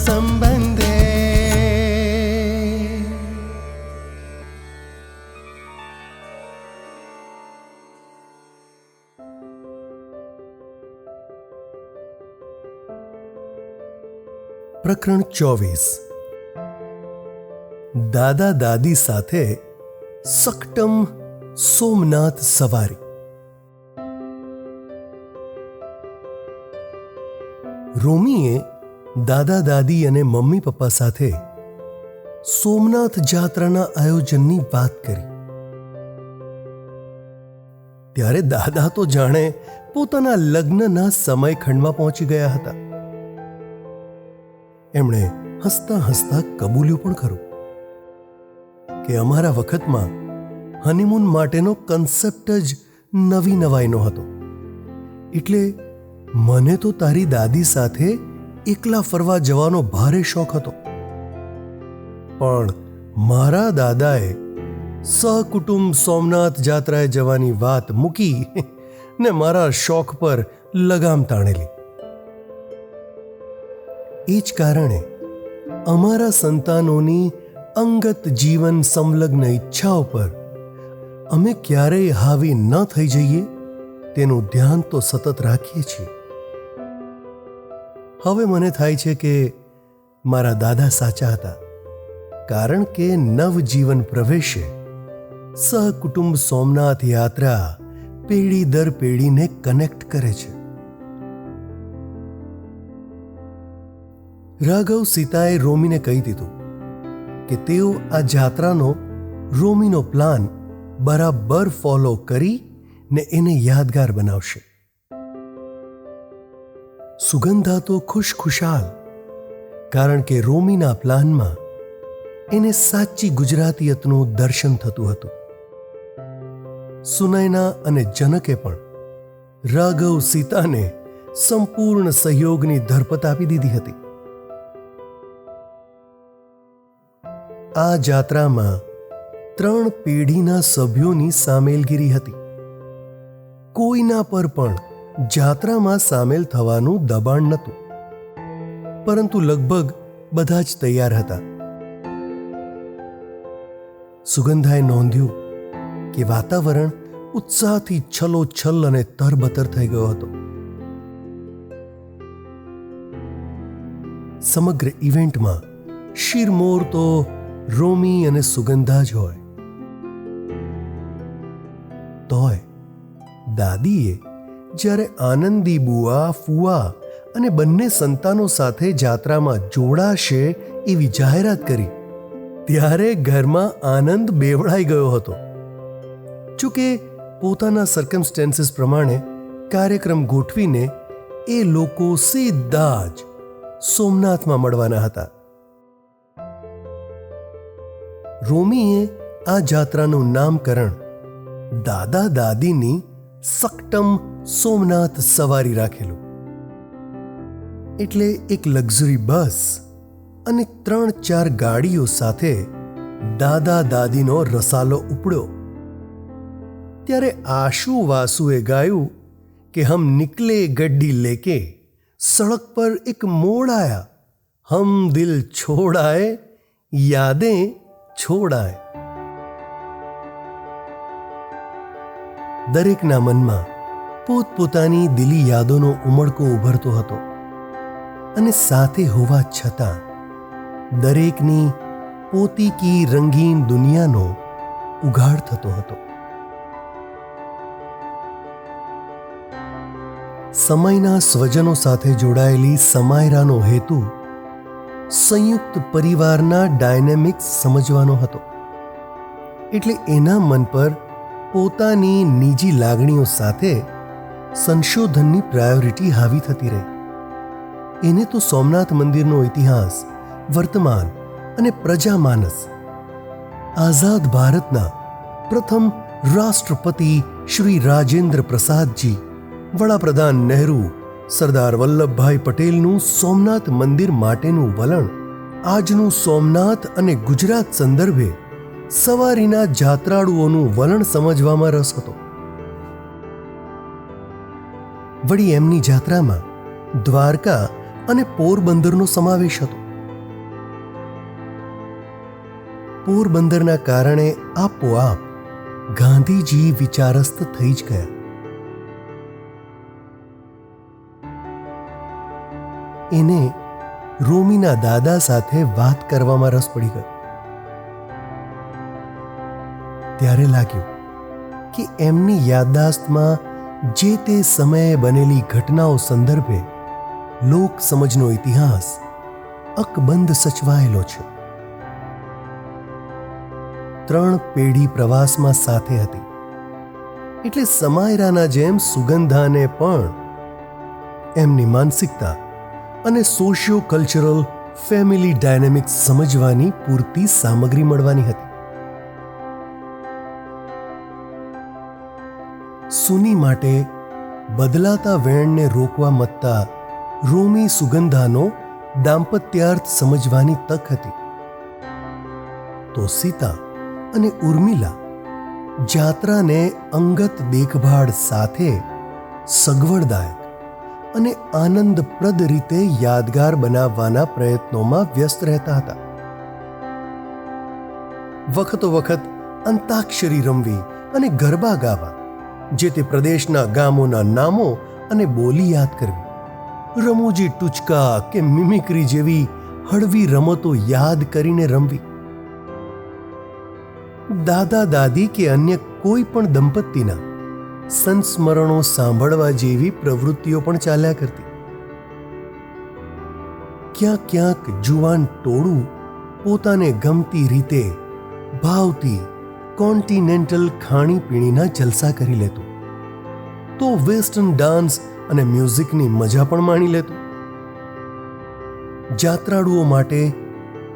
સંબંધે પ્રકરણ ચોવીસ દાદા દાદી સાથે સકટમ સોમનાથ સવારી રોમીએ દાદા, દાદી અને મમ્મી, પપ્પા સાથે સોમનાથ જાત્રાના આયોજનની વાત કરી. ત્યારે દાદા તો જાણે પોતાના લગ્નના સમયખંડમાં પહોંચી ગયા હતા. એમણે હસતા હસતા કબૂલ્યું પણ ખરું કે અમારા વખતમાં હનીમૂન માટેનો કન્સેપ્ટ જ નવી નવાઈનો હતો. એટલે મને તો તારી દાદી સાથે એકલા ફરવા જવાનો ભારે શોખ હતો. પણ મારા દાદાએ સહકુટુંબ સોમનાથ જાત્રાએ જવાની વાત મૂકી ને મારા શોખ પર લગામ તાણેલી. એ જ કારણે અમારા સંતાનોની અંગત જીવન સંલગ્ન ઈચ્છાઓ પર અમે ક્યારેય હાવી ન થઈ જઈએ તેનું ધ્યાન તો સતત રાખીએ છીએ. હવે મને થાય છે કે મારા દાદા સાચા હતા. કારણ કે નવજીવન પ્રવેશે, સહકુટુંબ સોમનાથ યાત્રા પેઢી દર પેઢીને કનેક્ટ કરે છે. રાઘવ સીતાએ રોમીને કહી દીધું કે તેઓ આ જાત્રાનો, રોમીનો પ્લાન બરાબર ફોલો કરી ને એને યાદગાર બનાવશે. સુગંધા તો ખુશ ખુશાલ કારણ કે રોમીના પ્લાનમાં એને સાચી ગુજરાતીયતનું દર્શન થતું હતું. સુનયના અને જનકે પણ રાઘવ સીતાને સંપૂર્ણ સહયોગની ધરપત આપી દીધી હતી. આ જાત્રામાં ત્રણ પેઢીના સભ્યોની સામેલગીરી હતી. કોઈના પર પણ જાત્રામાં સામેલ થવાનું દબાણ નહોતું. પરંતુ લગભગ બધા જ તૈયાર હતા. સુગંધાએ નોંધ્યું કે વાતાવરણ ઉત્સાહથી છલોછલ અને તરબતર થઈ ગયો હતો. સમગ્ર ઇવેન્ટમાં શિરમોર તો રોમી અને સુગંધા જ હોય. તોય દાદીએ જ્યારે આનંદી બુઆ ફુવા અને બંને સંતાનો સાથે જાત્રામાં જોડાશે એવી જાહેરાત કરી, ત્યારે ઘરમાં આનંદ બેવડાઈ ગયો હતો. જોકે પોતાના સર્કમસ્ટેન્સીસ પ્રમાણે કાર્યક્રમ ગોઠવીને એ લોકો સીધા જ સોમનાથમાં મળવાના હતા. રોમીએ આ જાત્રાનું નામકરણ દાદા દાદીની સકટમ સોમનાથ સવારી રાખેલું. એટલે એક લક્ઝરી બસ અને ત્રણ ચાર ગાડીઓ સાથે દાદા દાદીનો રસાલો ઉપડ્યો. ત્યારે આશુ વાસુએ ગાયું કે હમ નિકલે ગડ્ડી લેકે, સડક પર એક મોડ આયા. હમ દિલ છોડાય, યાદે છોડાય. દરેકના મનમાં પોતપોતાની દિલી યાદોનો ઉમળકો ઉભરતો હતો અને સાથે હોવા છતાં દરેકની પોતીકી રંગીન દુનિયાનો ઉઘાડ થતો હતો. સમયના સ્વજનો સાથે જોડાયેલી સમાયરાનો હેતુ સંયુક્ત પરિવારના ડાયનેમિક્સ સમજવાનો હતો. એટલે એના મન પર પોતાની નિજી લાગણીઓ સાથે સંશોધનની પ્રાયોરિટી હાવી થતી રહી. એને તો સોમનાથ મંદિરનો ઇતિહાસ, વર્તમાન અને પ્રજામાનસ આઝાદ ભારતના પ્રથમ રાષ્ટ્રપતિ શ્રી રાજેન્દ્ર પ્રસાદજી, વડાપ્રધાન નહેરુ, સરદાર વલ્લભભાઈ પટેલનું સોમનાથ મંદિર માટેનું વલણ, આજનું સોમનાથ અને ગુજરાત સંદર્ભે સવારીના જાત્રાળુઓનું વલણ સમજવામાં રસ હતો. વળી એમની જાત્રામાં દ્વારકા અને પોરબંદરનો સમાવેશ હતો. પોરબંદરના કારણે આપોઆપ ગાંધીજી વિચારસ્થ થઈ જ ગયા. એને રોમીના દાદા સાથે વાત કરવામાં રસ પડી ગયો. ત્યારે લાગ્યું કે એમની યાદદાસ્તમાં જે તે સમયે બનેલી ઘટનાઓ સંદર્ભે લોક સમજનો ઇતિહાસ અકબંધ સચવાયેલો છે. ત્રણ પેઢી પ્રવાસમાં સાથે હતી. એટલે સમાયરાના જેમ સુગંધાને પણ એમની માનસિકતા અને સોશિયો કલ્ચરલ ફેમિલી ડાયનેમિક્સ સમજવાની પૂરતી સામગ્રી મળવાની હતી. સુની માટે બદલાતા વેણને રોકવા મતતા રોમી સુગંધાનો દાંપત્યાર્થ સમજવાની તક હતી. તો સીતા અને ઉર્મિલા જાત્રાને અંગત દેખભાળ સાથે સગવડદાયક અને આનંદપ્રદ રીતે યાદગાર બનાવવાના પ્રયત્નોમાં વ્યસ્ત રહેતા હતા. વખતો વખત અંતાક્ષરી રમવી અને ગરબા ગાવા જે તે પ્રદેશના ગામોના નામો અને બોલી યાદ કરવી. રમૂજી ટૂચકા કે મિમિક્રી જેવી હળવી રમતો યાદ કરીને રમવી. દાદા દાદી કે અન્ય કોઈ પણ દંપતીના સંસ્મરણો સાંભળવા જેવી પ્રવૃત્તિઓ પણ ચાલ્યા કરતી. ક્યાંક ક્યાંક જુવાન ટોળું પોતાને ગમતી રીતે ભાવતી કોન્ટિનેન્ટલ ખાણીપીણીના જલસા કરી લેતું. તો વેસ્ટર્ન ડાન્સ અને મ્યુઝિકની મજા પણ માણી લેતું. જાત્રાળુઓ માટે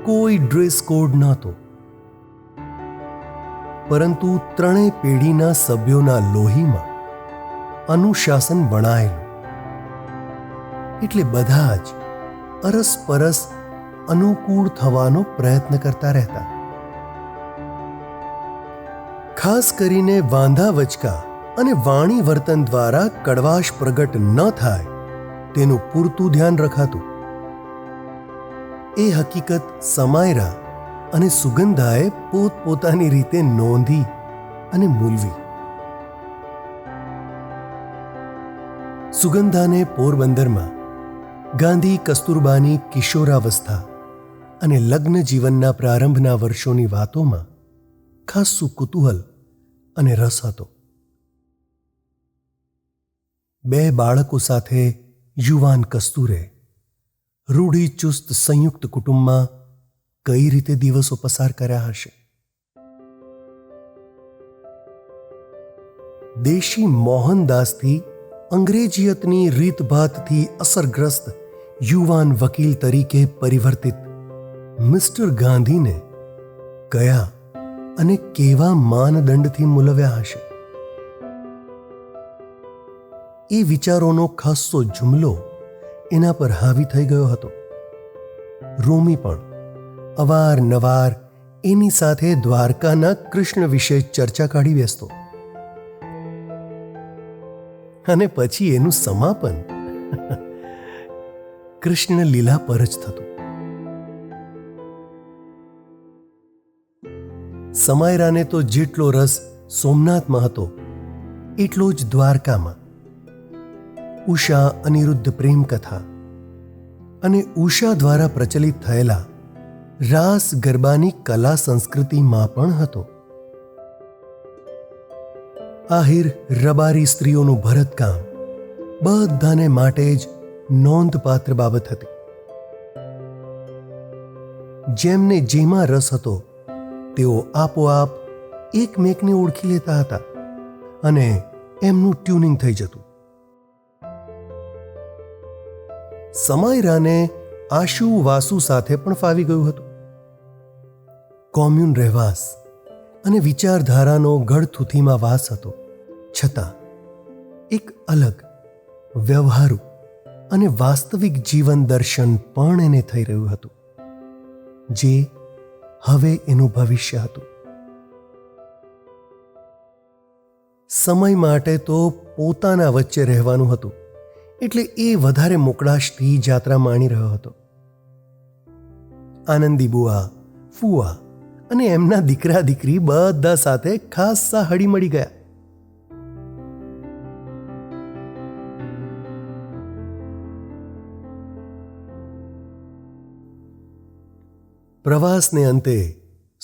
કોઈ ડ્રેસ કોડ નહોતો. પરંતુ ત્રણેય પેઢીના સભ્યોના લોહીમાં અનુશાસન વણાયેલું. એટલે બધા જ અરસપરસ અનુકૂળ થવાનો પ્રયત્ન કરતા રહેતા. ખાસ કરીને વાંધા વચકા અને વાણી વર્તન દ્વારા કડવાશ પ્રગટ ન થાય, તેનું પૂરતું ધ્યાન રખાતું. એ હકીકત સમાયરા અને સુગંધાએ પોતપોતાની રીતે નોંધી અને મૂલવી. સુગંધાને પોરબંદરમાં ગાંધી કસ્તુરબાની કિશોરાવસ્થા અને લગ્ન જીવનના પ્રારંભના વર્ષોની વાતોમાં ખાસું કુતૂહલ અને રસ હતો. બે બાળકો સાથે યુવાન કસ્તુરે રૂઢિચુસ્ત સંયુક્ત કુટુંબમાં કઈ રીતે દિવસો પસાર કર્યા હશે? દેશી મોહનદાસથી અંગ્રેજીયતની રીતભાતથી અસરગ્રસ્ત યુવાન વકીલ તરીકે પરિવર્તિત મિસ્ટર ગાંધીને કયા અને કેવા માનદંડથી મૂલવ્યા હશે? એ વિચારોનો ખાસ્સો જુમલો એના પર હાવી થઈ ગયો હતો. રોમી પણ અવારનવાર એની સાથે દ્વારકાના કૃષ્ણ વિશે ચર્ચા કાઢી બેસતો. અને પછી એનું સમાપન કૃષ્ણ લીલા પર જ થતું. સમાયરાને તો જેટલો રસ સોમનાથમાં હતો, એટલો જ દ્વારકામાં. ઉષા અનિરુદ્ધ પ્રેમ કથા અને ઉષા દ્વારા પ્રચલિત થયેલા રાસ ગરબાની કલા સંસ્કૃતિમાં પણ હતો. આહિર રબારી સ્ત્રીઓનું ભરતકામ બધાને માટે જ નોંધપાત્ર બાબત હતી. જેમને જેમાં રસ હતો તેઓ આપોઆપ એકમેકને ઓળખી લેતા હતા અને એમનું ટ્યુનિંગ થઈ જતું. સમાયરાને આશુ વાસુ સાથે પણ ફાવી ગયું હતું. કોમ્યુન રહેવાસ અને વિચારધારાનો ગળથુથીમાં વાસ હતો. છતાં એક અલગ, વ્યવહારુ અને વાસ્તવિક જીવન દર્શન પણ એને થઈ રહ્યું હતું, જે હવે એનું ભવિષ્ય હતું. સમય માટે તો પોતાના વચ્ચે રહેવાનું હતું. એટલે એ વધારે મોકળાશથી જાત્રા માણી રહ્યો હતો. આનંદી બુઆ, ફુઆ અને એમના દીકરા દીકરી બધા સાથે ખાસ્સા હળીમળી ગયા. પ્રવાસને અંતે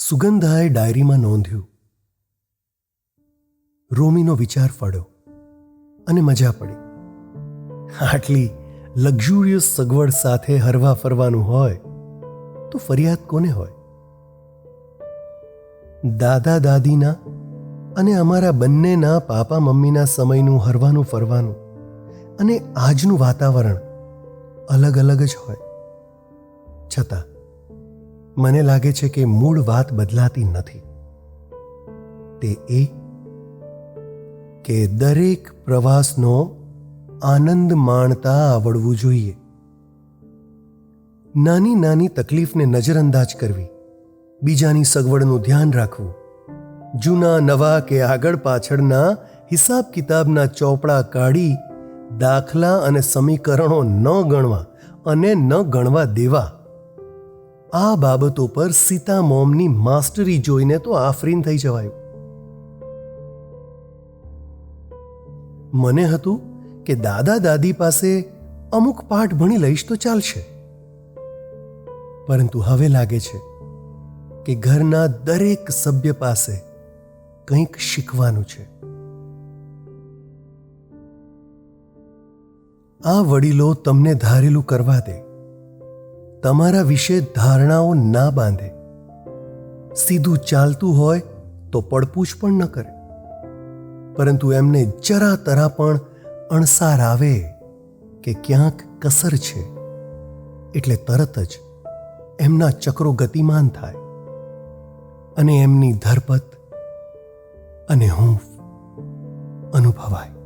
સુગંધાએ ડાયરીમાં નોંધ્યું. રોમીનો વિચાર ફળ્યો અને મજા પડી. આટલી લક્ઝુરિયસ સગવડ સાથે હરવા ફરવાનું હોય તો ફરિયાદ કોને હોય? દાદા દાદીના અને અમારા બંનેના પાપા મમ્મીના સમયનું હરવાનું ફરવાનું અને આજનું વાતાવરણ અલગ અલગ જ હોય. છતાં મને લાગે છે કે મૂળ વાત બદલાતી નથી. તે એ કે દરેક પ્રવાસનો આનંદ માણતા આવડવું જોઈએ. નાની નાની તકલીફને નજરઅંદાજ કરવી, બીજાની સગવડનું ધ્યાન રાખવું, જૂના નવા કે આગળ પાછળના હિસાબ કિતાબના ચોપડા કાઢી, દાખલા અને સમીકરણો ન ગણવા અને ન ગણવા દેવા. આ બાબતો પર સીતા મોમની માસ્ટરી જોઈને તો આફરીન થઈ જવાયું. મને હતું કે દાદા દાદી પાસે અમુક પાઠ ભણી લઈશ તો ચાલશે. પરંતુ હવે લાગે છે કે ઘરના દરેક સભ્ય પાસે કંઈક શીખવાનું છે. આ વડીલો તમને ધારેલું કરવા દે. તમારા વિશે ધારણાઓ ના બાંધે. સીધું ચાલતું હોય તો પડપૂછ પણ ન કરે. પરંતુ એમને જરા તરા પણ અણસાર આવે કે ક્યાંક કસર છે. એટલે તરત જ એમના ચક્રો ગતિમાન થાય. અને એમની ધરપત અને હૂંફ અનુભવાય.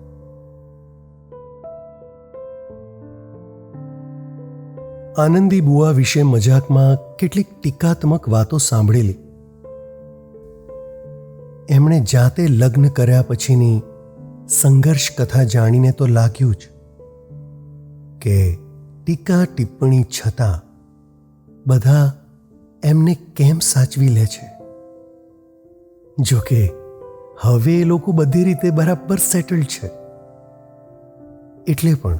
આનંદી બુઆ વિશે મજાકમાં કેટલીક ટીકાત્મક વાતો સાંભળેલી. એમણે જાતે લગ્ન કર્યા પછીની સંઘર્ષ કથા જાણીને તો લાગ્યું જ કે ટીકા ટિપ્પણી છતાં બધા એમને કેમ સાચવી લે છે? જોકે હવે એ લોકો બધી રીતે બરાબર સેટલ્ડ છે. એટલે પણ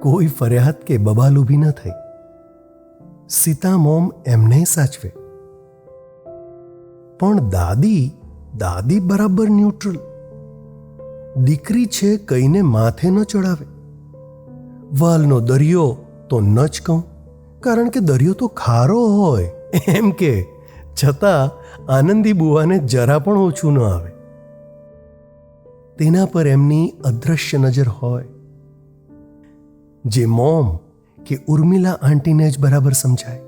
કોઈ ફરિયાદ કે બબાલ ઊભી ન થઈ. સીતા મોમ એમને સાચવે. પણ દાદી દાદી બરાબર ન્યુટ્રલ. દીકરી છે કઈને માથે ન ચડાવે. વાલનો દરિયો તો ન જ કહું, કારણ કે દરિયો તો ખારો હોય. એમ કે, છતાં આનંદી બુવાને જરા પણ ઓછું ન આવે. તેના પર એમની અદ્રશ્ય નજર હોય. જે મોમ કે ઉર્મિલા આંટીને જ બરાબર સમજાય.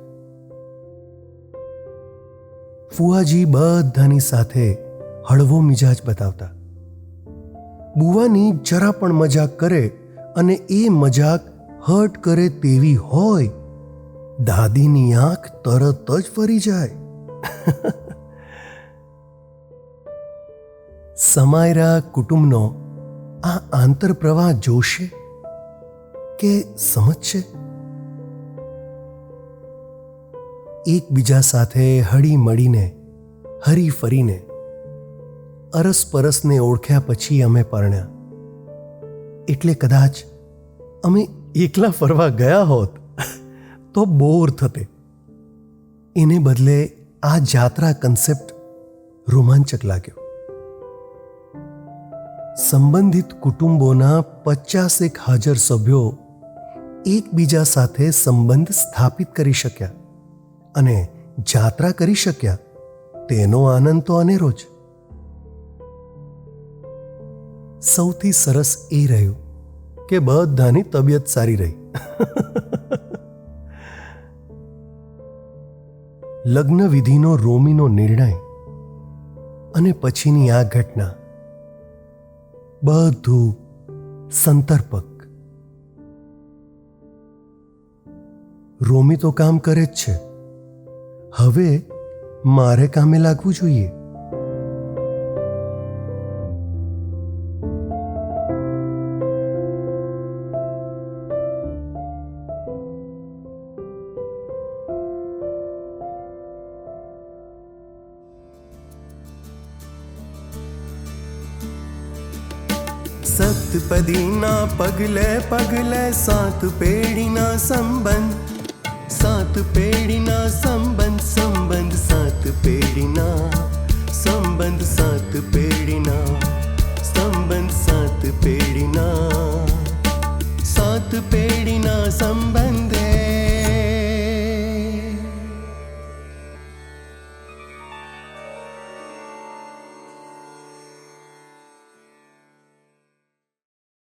ફુઆજી બધાની સાથે હળવો મિજાજ બતાવતા. બુવાની જરા પણ મજાક કરે અને એ મજાક હર્ટ કરે તેવી હોય, દાદીની આંખ તરત જ ફરી જાય. સમાયરા કુટુંબનો આ આંતરપ્રવાહ જોશે? કે સમજશે એકબીજા સાથે હળી મળીને હરી ફરીને અરસપરસને ઓળખ્યા પછી અમે પરણ્યા. એટલે કદાચ અમે એકલા ફરવા ગયા હોત, તો બોર થતે. એને બદલે આ જાત્રા કન્સેપ્ટ રોમાંચક લાગ્યો. સંબંધિત કુટુંબોના પચાસેક હાજર સભ્યો એકબીજા સાથે સંબંધ સ્થાપિત કરી શક્યા અને જાત્રા કરી શક્યા. તેનો આનંદ તો અનેરો જ સૌથી સરસ એ રહ્યું કે બધાની તબિયત સારી રહી. લગ્ન વિધિનો રોમીનો નિર્ણય અને પછીની આ ઘટના. બધું સંતર્પક. રોમી તો કામ કરે જ છે. હવે મારે કામે લાગવું જોઈએ. સતપદીના પગલે પગલે સાત પેઢીના સંબંધ साथ पेड़िना संबंध संबंध साथ पेड़िना संबंध साथ पेड़िना संबंध साथ पेड़िना साथ पेड़िना संबंध